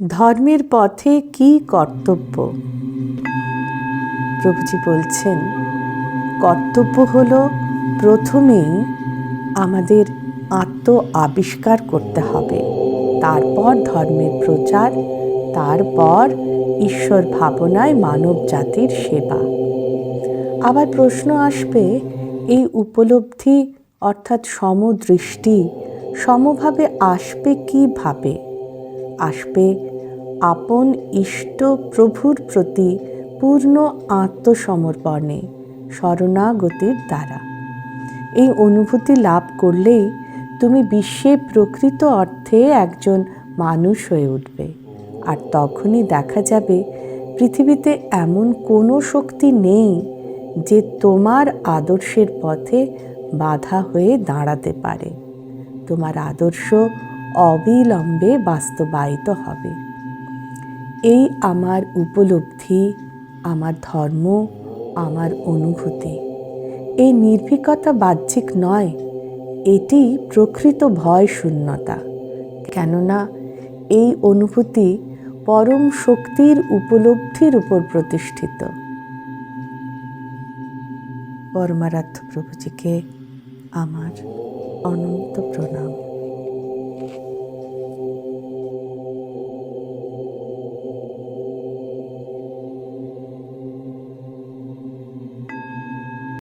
ধর্মের পথে কি কর্তব্য? প্রভুজি বলছেন, কর্তব্য হল প্রথমেই আমাদের আত্ম আবিষ্কার করতে হবে। তারপর ধর্মের প্রচার, তারপর ঈশ্বর ভাবনায় মানব জাতির সেবা। আবার প্রশ্ন আসবে, এই উপলব্ধি অর্থাৎ সমদৃষ্টি সমভাবে আসবে কীভাবে? আসবে। আপন ইষ্ট প্রভুর প্রতি পূর্ণ আত্মসমর্পণে শরণাগতির দ্বারা। এই অনুভূতি লাভ করলেই তুমি বিশ্বে প্রকৃত অর্থে একজন মানুষ হয়ে উঠবে। আর তখনই দেখা যাবে পৃথিবীতে এমন কোনো শক্তি নেই যে তোমার আদর্শের পথে বাধা হয়ে দাঁড়াতে পারে। তোমার আদর্শ অবিলম্বে বাস্তবায়িত হবে। এই আমার উপলব্ধি, আমার ধর্ম, আমার অনুভূতি। এই নির্ভীকতা বাহ্যিক নয়, এটি প্রকৃত ভয় শূন্যতা। কেননা, এই অনুভূতি পরম শক্তির উপলব্ধির উপর প্রতিষ্ঠিত। পরমারাধ্য প্রভুজিকে আমার অনন্ত